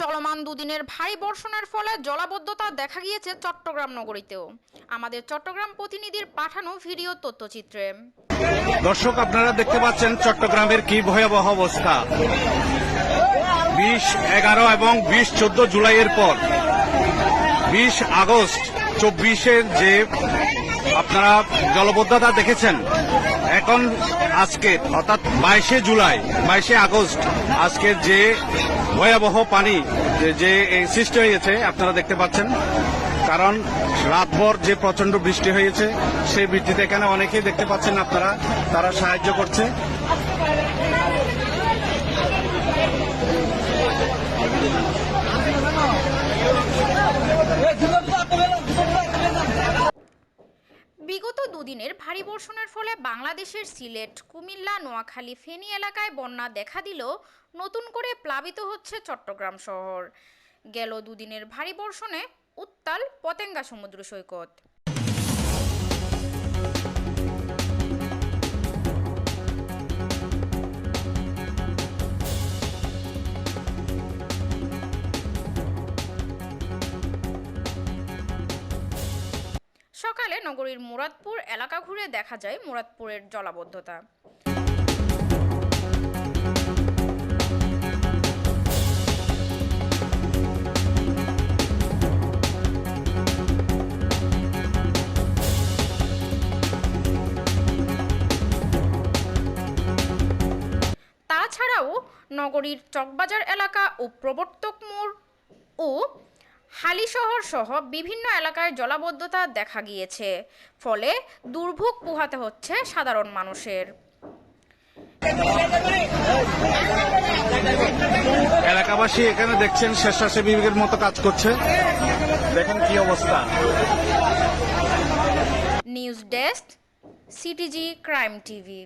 চলমান দুদিনের ভারী বর্ষণের ফলে জলাবদ্ধতা দেখা গিয়েছে চট্টগ্রাম নগরীতেও। আমাদের চট্টগ্রাম প্রতিনিধির পাঠানো ভিডিও তথ্যচিত্রে। দর্শক, আপনারা দেখতে পাচ্ছেন চট্টগ্রামের কি ভয়াবহ অবস্থা। বিশ, এগারো এবং বিশ, চোদ্দ জুলাইয়ের পর, বিশ আগস্ট, চব্বিশের যে আপনারা জলবদ্ধতা দেখেছেন। এখন আজকে, অর্থাৎ বাইশে জুলাই, বাইশে আগস্ট আজকের যে ভয়াবহ পানি, যে- সৃষ্টি হয়েছে, আপনারা দেখতে পাচ্ছেন। কারণ রাতভর যে প্রচণ্ড বৃষ্টি হয়েছে, সেই বৃষ্টিতে এখানে অনেকেই দেখতে পাচ্ছেন আপনারা, তারা সাহায্য করছে। বিগত দুদিনের ভারী বর্ষণের ফলে বাংলাদেশের সিলেট, কুমিল্লা, নোয়াখালী ফেনী এলাকায় বন্যা দেখা দিল, নতুন করে প্লাবিত হচ্ছে চট্টগ্রাম শহর। গেল দুদিনের ভারী বর্ষণে উত্তাল পতেঙ্গা সমুদ্র সৈকত। সকালে নগরীর মুরাদপুর এলাকা ঘুরে দেখা যায় মুরাদপুরের জলাবদ্ধতা। তাছাড়াও নগরীর চকবাজার এলাকা ও প্রবর্তক মোড় ও হালিশহর সহ বিভিন্ন এলাকায় জলাবদ্ধতা দেখা গিয়েছে। ফলে দুর্ভোগ পোহাতে হচ্ছে সাধারণ মানুষের। এলাকাবাসী এখানে দেখছেন স্বেচ্ছাসেবীদের মতো কাজ করছে। দেখেন কি অবস্থা। News desk CTG crime TV.